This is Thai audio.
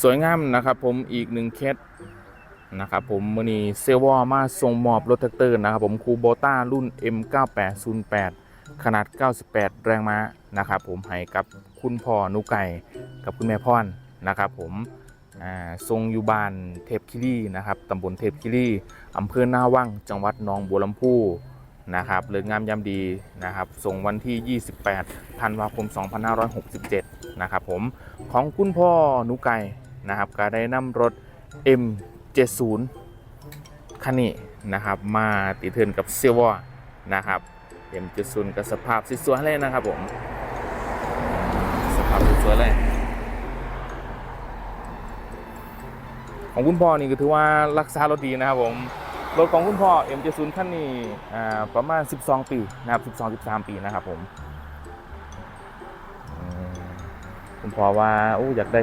สวยงามนะครับผมอีกหนึ่งเคสนะครับผมมือนี้เซวอมาส่งมอบรถแท็กเตอร์นะครับผมคูโบต้ารุ่น M9808 ขนาด 98 แรงม้านะครับผมให้กับคุณพ่อนุไก่กับคุณแม่พ่อนนะครับผมทรงอยู่บ้านเทพคิรีนะครับตำบลเทพคิรีอำเภอหน้าว่างจังหวัดหนองบัวลำพูนะครับเลิกงามยามดีนะครับ ส่งวันที่ 28 ธันวาคม 2567 นะครับผม ของคุณพ่อหนุไก่นะครับก็ได้นำรถ M70 คันนี้นะครับ มาติดเทินกับเซวอนะครับ M70 กับสภาพสวยๆเลยนะครับผมสภาพสวยๆเลยของคุณพ่อนี่ก็ถือว่ารักษารถดีนะครับผมรถของคุณพ่อ M70 คันนี้ประมาณ 12 ปีนะครับ 12-13 ปีนะครับผม ผมคุณพ่อว่าอู้อยากได้